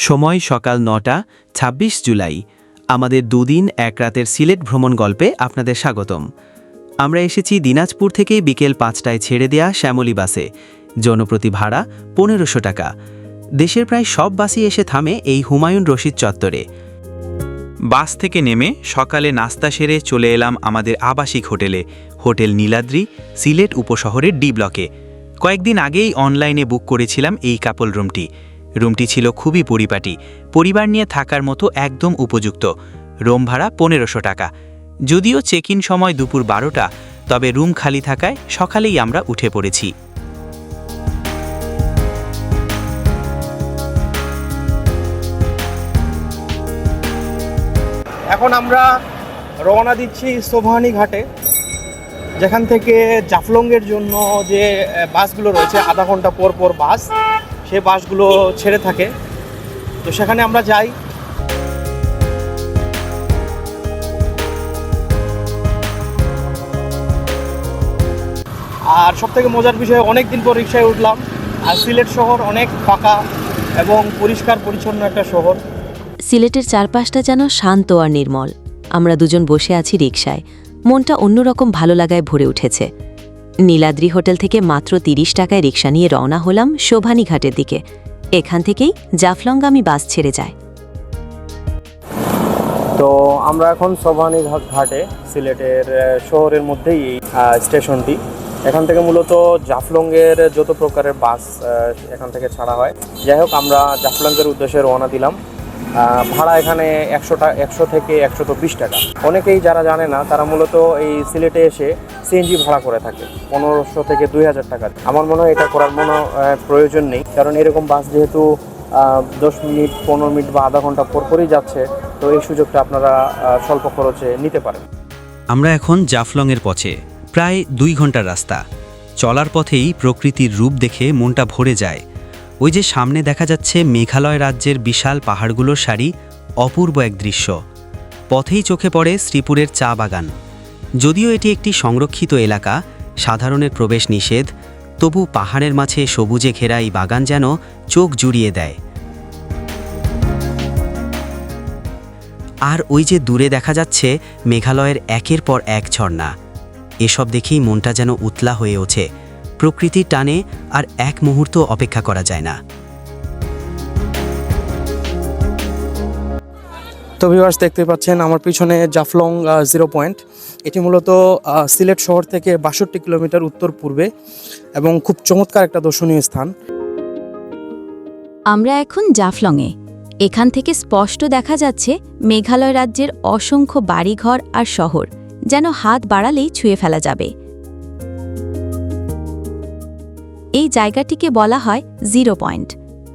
সময় সকাল নটা ২৬ জুলাই। আমাদের দুদিন এক রাতের সিলেট ভ্রমণ গল্পে আপনাদের স্বাগতম। আমরা এসেছি দিনাজপুর থেকে বিকেল পাঁচটায় ছেড়ে দেয়া শ্যামলী বাসে। জনপ্রতি ভাড়া পনেরোশো টাকা। দেশের প্রায় সব বাসই এসে থামে এই হুমায়ুন রশিদ চত্বরে। বাস থেকে নেমে সকালে নাস্তা সেরে চলে এলাম আমাদের আবাসিক হোটেলে, হোটেল নীলাদ্রি, সিলেট উপশহরের ডি ব্লকে। কয়েকদিন আগেই অনলাইনে বুক করেছিলাম এই কাপল রুমটি। রুমটি ছিল খুবই পরিপাটি, পরিবার নিয়ে থাকার মতো একদম উপযুক্ত। রুম ভাড়া পনেরোশো টাকা। যদিও চেক ইন সময় দুপুর বারোটা, তবে রুম খালি থাকায় সকালেই আমরা উঠে পড়েছি। এখন আমরা রওনা দিচ্ছি সোভানি ঘাটে, যেখান থেকে জাফলংয়ের জন্য যে বাসগুলো রয়েছে, আধা ঘণ্টা পর পর বাস। সেই বাসগুলো ছেড়ে থাকে। তো সেখানে আমরা যাই। আর সব থেকে মজার বিষয় অনেক দিন পর রিক্সায় উঠলাম। আর সিলেট শহর অনেক ফাঁকা এবং পরিষ্কার পরিচ্ছন্ন একটা শহর। সিলেটের চারপাশটা যেন শান্ত আর নির্মল। আমরা দুজন বসে আছি রিকশায়। মনটা অন্যরকম ভালো লাগায় ভরে উঠেছে। নীলাদ্রি হোটেল থেকে মাত্র তিরিশ টাকায় রিক্সা নিয়ে রওনা হলাম শোভানী ঘাটের দিকে। এখান থেকেই জাফলংগামী বাস ছেড়ে যায়। তো আমরা এখন সোভানি ঘা- ঘাটে সিলেটের শহরের মধ্যেই এই স্টেশনটি। এখান থেকে মূলত জাফলংয়ের যত প্রকারের বাস এখান থেকে ছাড়া হয়। যাই হোক, আমরা জাফলংয়ের উদ্দেশ্যে রওনা দিলাম। ভাড়া এখানে একশো টাকা একশো থেকে একশো তো বিশ টাকা। অনেকেই যারা জানে না, তারা মূলত এই সিলেটে এসে সিএনজি ভাড়া করে থাকে, পনেরোশো থেকে দুই হাজার টাকা। আমার মনে হয় এটা করার মনে প্রয়োজন নেই, কারণ এরকম বাস যেহেতু দশ মিনিট, পনেরো মিনিট বা আধা ঘণ্টা পর পরই যাচ্ছে, তো এই সুযোগটা আপনারা স্বল্প খরচে নিতে পারেন। আমরা এখন জাফলংয়ের পথে, প্রায় দুই ঘণ্টার রাস্তা। চলার পথেই প্রকৃতির রূপ দেখে মনটা ভরে যায় ওই যে সামনে দেখা যাচ্ছে মেঘালয় রাজ্যের বিশাল পাহাড়গুলোর সারি, অপূর্ব এক দৃশ্য। পথেই চোখে পড়ে শ্রীপুরের চা বাগান। যদিও এটি একটি সংরক্ষিত এলাকা, সাধারণের প্রবেশ নিষেধ, তবু পাহাড়ের মাঝে সবুজে ঘেরা এই বাগান যেন চোখ জুড়িয়ে দেয়। আর ওই যে দূরে দেখা যাচ্ছে মেঘালয়ের একের পর এক ঝর্ণা। এসব দেখেই মনটা যেন উতলা হয়ে ওঠে। প্রকৃতির টানে আর এক মুহূর্ত অপেক্ষা করা যায় না। তো ভিউয়ার্স দেখতে পাচ্ছেন আমার পিছনে জাফলং জিরো পয়েন্ট এটি মূলত সিলেট শহর থেকে বাষট্টি কিলোমিটার উত্তর পূর্বে এবং খুব চমৎকার একটা দর্শনীয় স্থান। আমরা এখন জাফলংয়ে। এখান থেকে স্পষ্ট দেখা যাচ্ছে মেঘালয় রাজ্যের অসংখ্য বাড়িঘর আর শহর যেন হাত বাড়ালেই ছুঁয়ে ফেলা যাবে। এই জায়গাটিকে বলা হয় জিরো পয়েন্ট।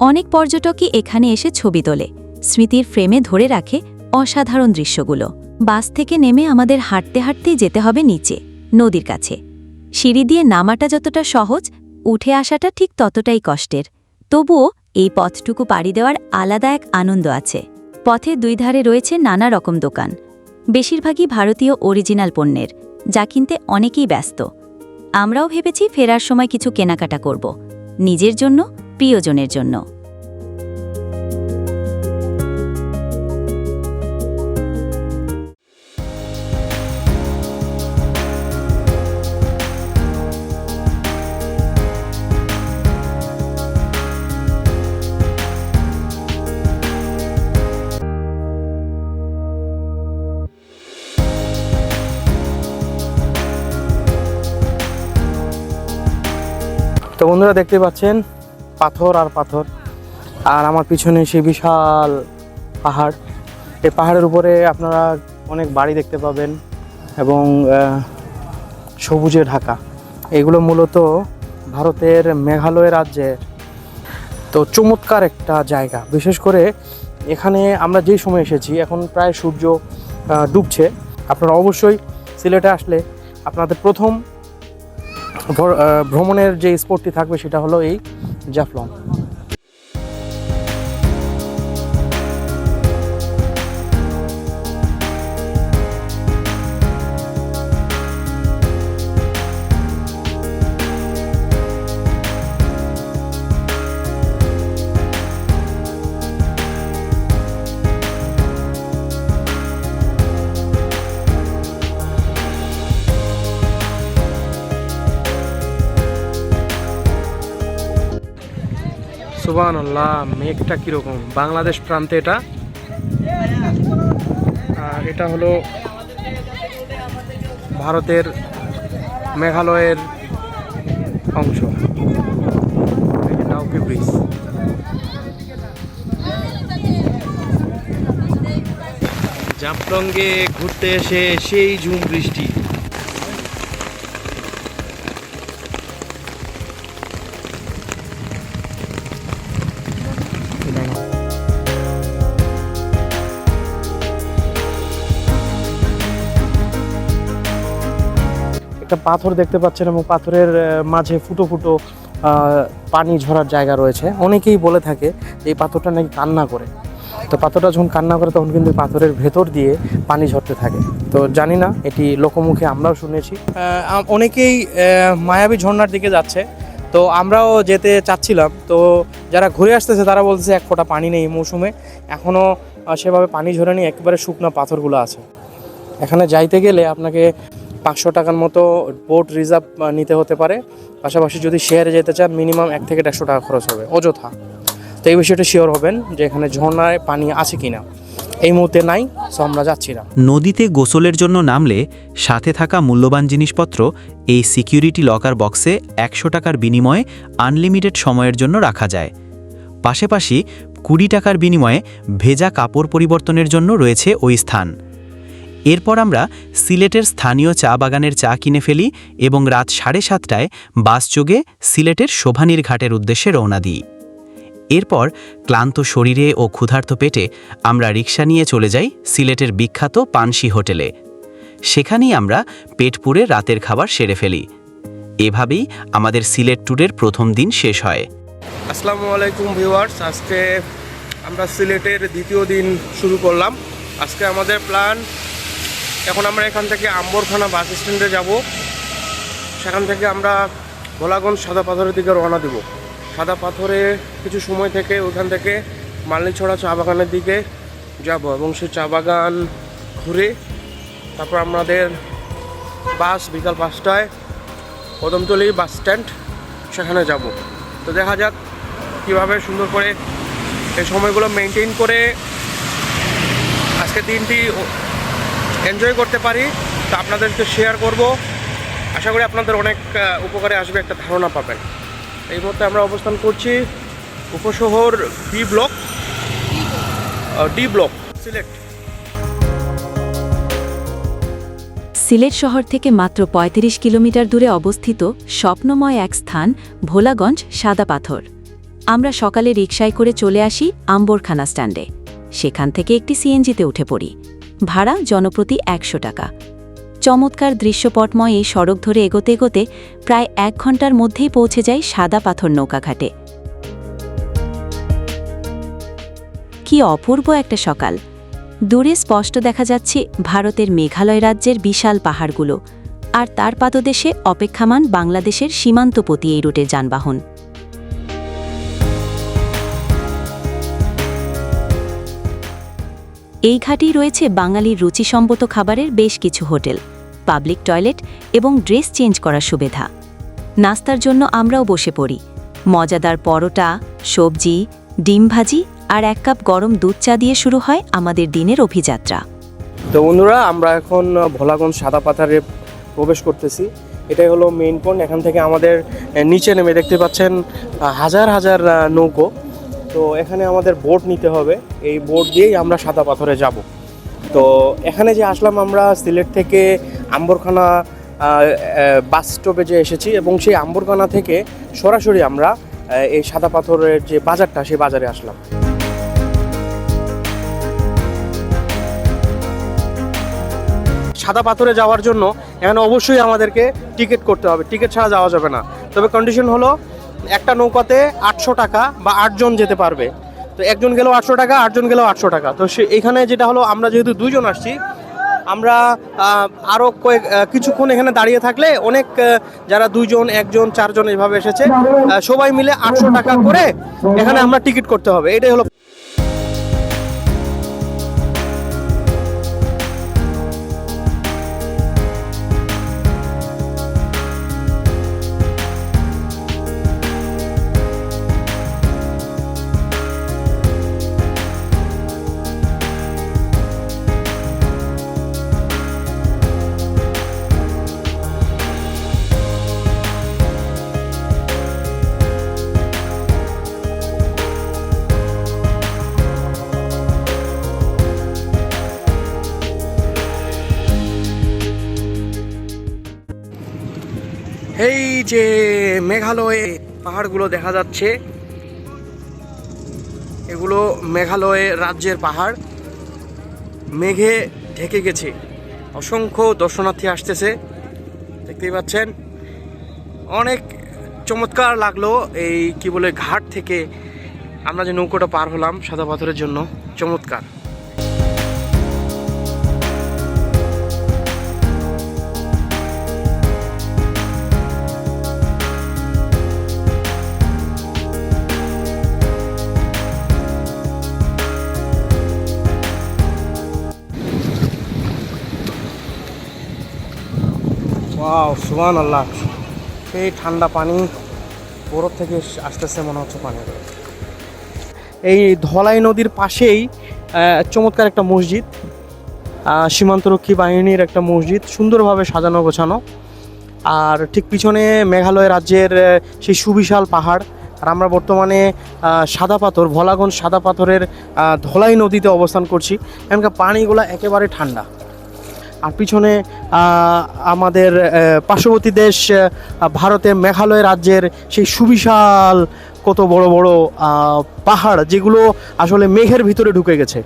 অনেক পর্যটকই এখানে এসে ছবি তোলে। স্মৃতির ফ্রেমে ধরে রাখে অসাধারণ দৃশ্যগুলো। বাস থেকে নেমে আমাদের হাঁটতে হাঁটতেই যেতে হবে নিচে, নদীর কাছে। সিঁড়ি দিয়ে নামাটা যতটা সহজ, উঠে আসাটা ঠিক ততটাই কষ্টের। তবুও এই পথটুকু পাড়ি দেওয়ার আলাদা এক আনন্দ আছে। পথের দুই ধারে রয়েছে নানা রকম দোকান। বেশিরভাগই ভারতীয় অরিজিনাল পণ্যের, যা কিনতে অনেকেই ব্যস্ত। আমরাও ভেবেছি ফেরার সময় কিছু কেনাকাটা করব নিজের জন্য প্রিয়জনের জন্য। বন্ধুরা দেখতে পাচ্ছেন, পাথর আর পাথর। আর আমার পিছনে সেই বিশাল পাহাড়। এই পাহাড়ের উপরে আপনারা অনেক বাড়ি দেখতে পাবেন এবং সবুজে ঢাকা। এগুলো মূলত ভারতের মেঘালয় রাজ্যের। তো চমৎকার একটা জায়গা। বিশেষ করে এখানে আমরা যেই সময় এসেছি, এখন প্রায় সূর্য ডুবছে। আপনারা অবশ্যই সিলেটে আসলে আপনাদের প্রথম ভ্রমণের যে স্পটটি থাকবে সেটা হলো এই জাফলং। আল্লাহ মেঘটা কীরকম? বাংলাদেশ প্রান্তে এটা? আর এটা হলো ভারতের মেঘালয়ের অংশ। ডাউকি ব্রিজ। জাফলংয়ে ঘুরতে এসে সেই ঝুম বৃষ্টি। একটা পাথর দেখতে পাচ্ছেন এবং পাথরের মাঝে ফুটো ফুটো পানি ঝরার জায়গা রয়েছে। অনেকেই বলে থাকে এই পাথরটা নাকি কান্না করে। তো পাথরটা যখন কান্না করে, তখন কিন্তু পাথরের ভেতর দিয়ে পানি ঝরতে থাকে। তো জানি না, এটি লোকমুখে আমরাও শুনেছি। অনেকেই মায়াবী ঝর্ণার দিকে যাচ্ছে। তো আমরাও যেতে চাচ্ছিলাম। তো যারা ঘুরে আসতেছে, তারা বলতেছে এক ফোঁটা পানি নেই মৌসুমে। এখনও সেভাবে পানি ঝরেনি, একেবারে শুকনো পাথরগুলো আছে। এখানে যাইতে গেলে আপনাকে পাঁচশো টাকার মতো বোট রিজার্ভ নিতে হতে পারে। পাশাপাশি যদি শেয়ারে যেতে চান মিনিমাম এক থেকে দেড়শো টাকা খরচ হবে, অযথা। তো এই বিষয়টা শিওর হবেন যে এখানে ঝর্ণায় পানি আছে কিনা। এই মুহূর্তে নাই সো আমরা যাচ্ছি না। নদীতে গোসলের জন্য নামলে সাথে থাকা মূল্যবান জিনিসপত্র এই সিকিউরিটি লকার বক্সে একশো টাকার বিনিময়ে আনলিমিটেড সময়ের জন্য রাখা যায়। পাশাপাশি কুড়ি টাকার বিনিময়ে ভেজা কাপড় পরিবর্তনের জন্য রয়েছে ওই স্থান। এরপর আমরা সিলেটের স্থানীয় চা বাগানের চা কিনে ফেলি এবং রাত সাড়ে সাতটায় বাস যোগে সিলেটের শোভানীর ঘাটের উদ্দেশ্যে রওনা দিই। এরপর ক্লান্ত শরীরে ও ক্ষুধার্ত পেটে আমরা রিক্সা নিয়ে চলে যাই সিলেটের বিখ্যাত পানসি হোটেলে। সেখানেই আমরা পেট পুরে রাতের খাবার সেরে ফেলি। এভাবেই আমাদের সিলেট ট্যুরের প্রথম দিন শেষ হয়। আসসালামু আলাইকুম ভিউয়ার্স, আজকে আমরা সিলেটের দ্বিতীয় দিন শুরু করলাম। আজকে আমাদের প্ল্যান এখন আমরা এখান থেকে আম্বরখানা বাস স্ট্যান্ডে যাব। সেখান থেকে আমরা ভোলাগঞ্জ সাদা পাথরের দিকে রওনা দেব। সাদা পাথরে কিছু সময় থেকে ওখান থেকে মালনিছড়া চা বাগানের দিকে যাব এবং সেই চা বাগান ঘুরে তারপর আমাদের বাস বিকাল পাঁচটায় কদমতলি বাস স্ট্যান্ড, সেখানে যাব। তো দেখা যাক কীভাবে সুন্দর করে এই সময়গুলো মেনটেন করে আজকে দিনটি এনজয় করতে পারি, তা আপনাদেরকে শেয়ার করব। আশা করি আপনাদের অনেক উপকারে আসবে একটা ধারণা পাবেন। এই মুহূর্তে আমরা অবস্থান করছি উপশহর D block D block select Sylhet. শহর থেকে মাত্র ৩৫ কিলোমিটার দূরে অবস্থিত স্বপ্নময় এক স্থান, ভোলাগঞ্জ সাদা পাথর। আমরা সকালে রিকশায় করে চলে আসি আম্বরখানা স্ট্যান্ডে। সেখান থেকে একটি সিএনজিতে উঠে পড়ি। ভাড়া জনপ্রতি একশো টাকা। চমৎকার দৃশ্যপটময় এই সড়ক ধরে এগোতে এগোতে প্রায় এক ঘণ্টার মধ্যেই পৌঁছে যায় সাদা পাথর নৌকাঘাটে কি অপূর্ব একটা সকাল। দূরে স্পষ্ট দেখা যাচ্ছে ভারতের মেঘালয় রাজ্যের বিশাল পাহাড়গুলো, আর তার পাদদেশে অপেক্ষামান বাংলাদেশের সীমান্তপতি এই রুটের যানবাহন। এই ঘাটেই রয়েছে বাঙালির রুচিসম্মত খাবারের বেশ কিছু হোটেল, পাবলিক টয়লেট এবং ড্রেস চেঞ্জ করার সুবিধা। নাস্তার জন্য আমরাও বসে পড়ি। মজাদার পরোটা, সবজি, ডিম ভাজি আর এক কাপ গরম দুধ চা দিয়ে শুরু হয় আমাদের দিনের অভিযাত্রা। তো বন্ধুরা, আমরা এখন ভোলাগঞ্জ সাদা পাথারে প্রবেশ করতেছি। এটাই হলো মেইন পয়েন্ট এখান থেকে আমাদের নিচে নেমে দেখতে পাচ্ছেন হাজার হাজার নৌকো। তো এখানে আমাদের বোট নিতে হবে। এই বোট দিয়েই আমরা সাদা পাথরে যাব। তো এখানে যে আসলাম আমরা, সিলেট থেকে আম্বরখানা বাস স্টপেজে এসেছি এবং সেই আম্বরখানা থেকে সরাসরি আমরা এই সাদা পাথরের যে বাজারটা, সেই বাজারে আসলাম। সাদা পাথরে যাওয়ার জন্য এখানে অবশ্যই আমাদেরকে টিকিট করতে হবে। টিকিট ছাড়া যাওয়া যাবে না। তবে কন্ডিশন হলো একটা নৌকাতে আটশো টাকা বা আটজন যেতে পারবে। তো একজন গেলেও আটশো টাকা আটজন গেলেও আটশো টাকা। তো সে এখানে যেটা হলো আমরা যেহেতু দুজন আসছি আমরা আহ, আরও কয়েক কিছুক্ষণ এখানে দাঁড়িয়ে থাকলে অনেক যারা দুইজন একজন চারজন এভাবে এসেছে সবাই মিলে আটশো টাকা করে এখানে আমরা টিকিট করতে হবে। এটাই হলো এই যে মেঘালয়ে পাহাড়গুলো দেখা যাচ্ছে, এগুলো মেঘালয় রাজ্যের পাহাড়। মেঘে ঢেকে গেছে। অসংখ্য দর্শনার্থী আসতেছে। দেখতেই পাচ্ছেন, অনেক চমৎকার লাগল এই কি বলে ঘাট থেকে আমরা যে নৌকোটা পার হলাম সাদা পাথরের জন্য। চমৎকার। ওয়াও সুবহান আল্লাহ এই ঠান্ডা পানি বরফ থেকে আসতেছে মনে হচ্ছে পানি। এই ধলাই নদীর পাশেই চমৎকার একটা মসজিদ সীমান্তরক্ষী বাহিনীর একটা মসজিদ, সুন্দরভাবে সাজানো গোছানো। আর ঠিক পিছনে মেঘালয় রাজ্যের সেই সুবিশাল পাহাড়। আর আমরা বর্তমানে সাদা পাথর, ভোলাগঞ্জ সাদা পাথরের ধলাই নদীতে অবস্থান করছি। এখানকার পানিগুলো একেবারে ঠান্ডা। আর পিছনে আমাদের পার্শ্ববর্তী দেশ ভারতের ভারতে মেঘালয় রাজ্যের সেই সুবিশাল কত বড় বড় পাহাড় যেগুলো আসলে মেঘের ভিতরে ঢুকে গেছে।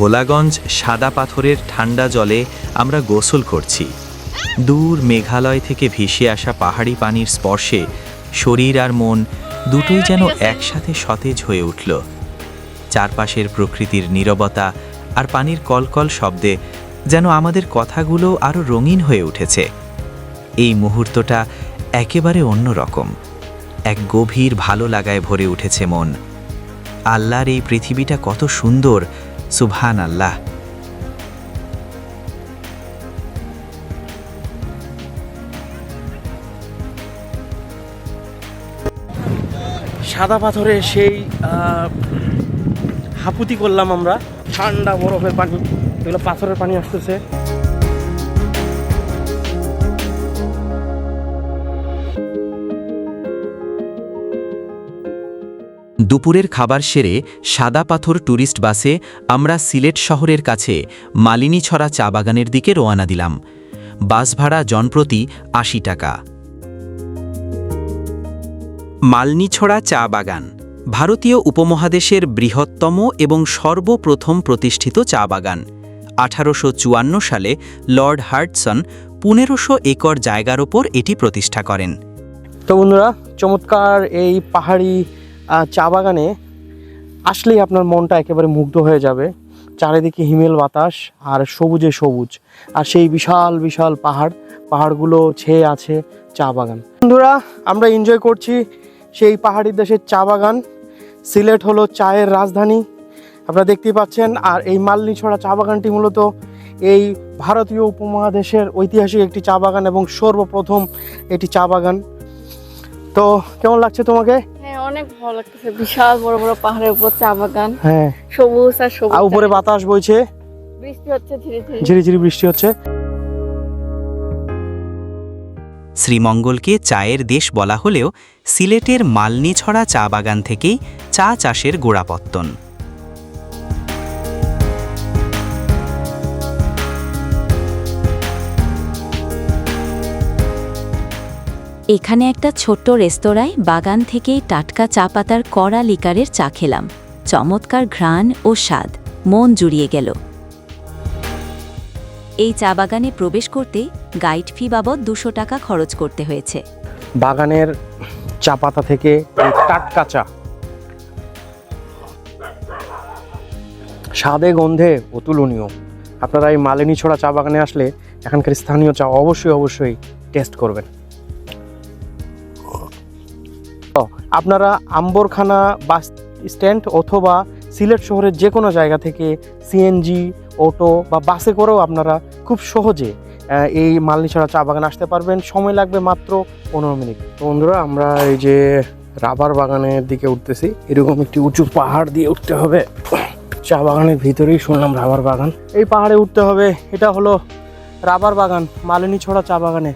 ভোলাগঞ্জ সাদা পাথরের ঠান্ডা জলে আমরা গোসল করছি। দূর মেঘালয় থেকে ভেসে আসা পাহাড়ি পানির স্পর্শে শরীর আর মন দুটোই যেন একসাথে সতেজ হয়ে উঠল। চারপাশের প্রকৃতির নীরবতা আর পানির কলকল শব্দে যেন আমাদের কথাগুলো আরও রঙিন হয়ে উঠেছে। এই মুহূর্তটা একেবারে অন্যরকম। এক গভীর ভালো লাগায় ভরে উঠেছে মন। আল্লাহর এই পৃথিবীটা কত সুন্দর সুবহান আল্লাহ সাদা পাথরে সেই হাপুতি করলাম আমরা। ঠান্ডা বরফের পানি, এগুলো পাথরের পানি আসতেছে। দুপুরের খাবার সেরে সাদা পাথর ট্যুরিস্ট বাসে আমরা সিলেট শহরের কাছে মালিনীছড়া চা বাগানের দিকে রওনা দিলাম। বাস ভাড়া জনপ্রতি আশি টাকা। মালনীছড়া চা বাগান ভারতীয় উপমহাদেশের বৃহত্তম এবং সর্বপ্রথম প্রতিষ্ঠিত চা বাগান। আঠারোশো চুয়ান্ন সালে লর্ড হার্টসন পনেরোশো একর জায়গার ওপর এটি প্রতিষ্ঠা করেন। তো বন্ধুরা, চমৎকার এই পাহাড়ি চা বাগানে আসলেই আপনার মনটা একেবারে মুগ্ধ হয়ে যাবে। চারিদিকে হিমেল বাতাস আর সবুজে সবুজ। আর সেই বিশাল বিশাল পাহাড়, পাহাড়গুলো ছেয়ে আছে চা বাগান। বন্ধুরা, আমরা এনজয় করছি সেই পাহাড়ি দেশের চা বাগান। সিলেট হলো চায়ের রাজধানী। আপনারা দেখতেই পাচ্ছেন, আর এই মালনীছড়া চা বাগানটি মূলত এই ভারতীয় উপমহাদেশের ঐতিহাসিক একটি চা বাগান এবং সর্বপ্রথম এটি চা বাগান। তো কেমন লাগছে তোমাকে? অনেক ভালো লাগতেছে। বিশাল বড় বড় পাহাড়ের উপর চা বাগান হ্যাঁ। সবুজ আর সবুজ আর উপরে বাতাস বইছে। বৃষ্টি হচ্ছে ধীরে ধীরে ঝিরি ঝিরি বৃষ্টি হচ্ছে। শ্রীমঙ্গলকে চায়ের দেশ বলা হলেও সিলেটের মালনি ছড়া চা বাগান থেকেই চা চাষের গোড়াপত্তন। এখানে একটা ছোট্ট রেস্তোরাঁয় বাগান থেকেই টাটকা চা পাতার কড়া লিকারের চা খেলাম। চমৎকার ঘ্রাণ ও স্বাদ। মন জুড়িয়ে গেল। এই চা বাগানে প্রবেশ করতে গাইড ফি বাবদ দুশো টাকা খরচ করতে হয়েছে। বাগানের চা পাতা থেকে টাটকা চা। স্বাদে, গন্ধে অতুলনীয়। আপনারা এই মালিনী ছড়া চা বাগানে আসলে এখানকার স্থানীয় চা অবশ্যই অবশ্যই টেস্ট করবেন। আপনারা আম্বরখানা বাস স্ট্যান্ড অথবা সিলেট শহরের যে কোনো জায়গা থেকে সিএনজি অটো বা বাসে করেও আপনারা খুব সহজে এই মালনীছড়া চা বাগান আসতে পারবেন। সময় লাগবে মাত্র পনেরো মিনিট। তো বন্ধুরা আমরা এই যে রাবার বাগানের দিকে উঠতেছি। এরকম একটি উঁচু পাহাড় দিয়ে উঠতে হবে। চা বাগানের ভিতরেই শুনলাম রাবার বাগান। এই পাহাড়ে উঠতে হবে। এটা হলো রাবার বাগান মালিনী ছড়া চা বাগানে।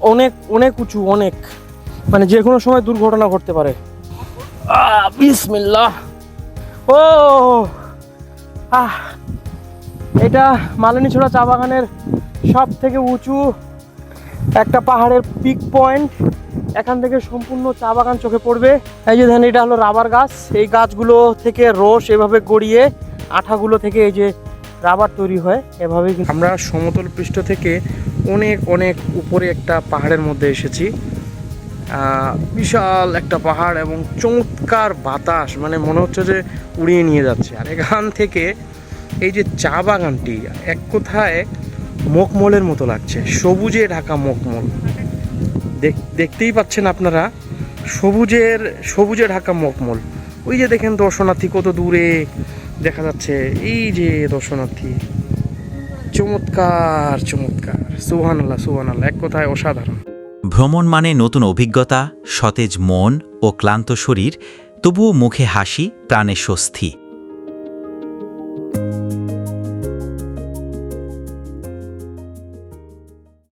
অনেক অনেক উঁচু অনেক। মানে যে কোনো সময় দুর্ঘটনা ঘটতে পারে। আহ, বিসমিল্লাহ। ও আহ এটা মালিনী ছড়া চা বাগানের সব থেকে উঁচু একটা পাহাড়ের পিক পয়েন্ট এখান থেকে সম্পূর্ণ চা বাগান চোখে পড়বে। এই যে দেখেন এটা হলো রাবার গাছ। এই গাছগুলো থেকে রস এভাবে গড়িয়ে আঠাগুলো থেকে এই যে রাবার তৈরি হয় এভাবে আমরা সমতল পৃষ্ঠ থেকে অনেক অনেক উপরে একটা পাহাড়ের মধ্যে এসেছি। বিশাল একটা পাহাড় এবং চমৎকার বাতাস মানে মনে হচ্ছে যে উড়িয়ে নিয়ে যাচ্ছে। আর এখান থেকে এই যে চা বাগানটি, এক কোথায় মকমলের মতো লাগছে, সবুজে ঢাকা মকমল দেখতেই পাচ্ছেন আপনারা, সবুজের, সবুজে ঢাকা মকমল ওই যে দেখেন দর্শনার্থী কত দূরে দেখা যাচ্ছে এই যে দর্শনার্থী। চমৎকার চমৎকার। সুহান আল্লাহ সুহান আল্লাহ এক কথায় অসাধারণ। ভ্রমণ মানে নতুন অভিজ্ঞতা, সতেজ মন ও ক্লান্ত শরীর, তবুও মুখে হাসি, প্রাণে স্বস্তি।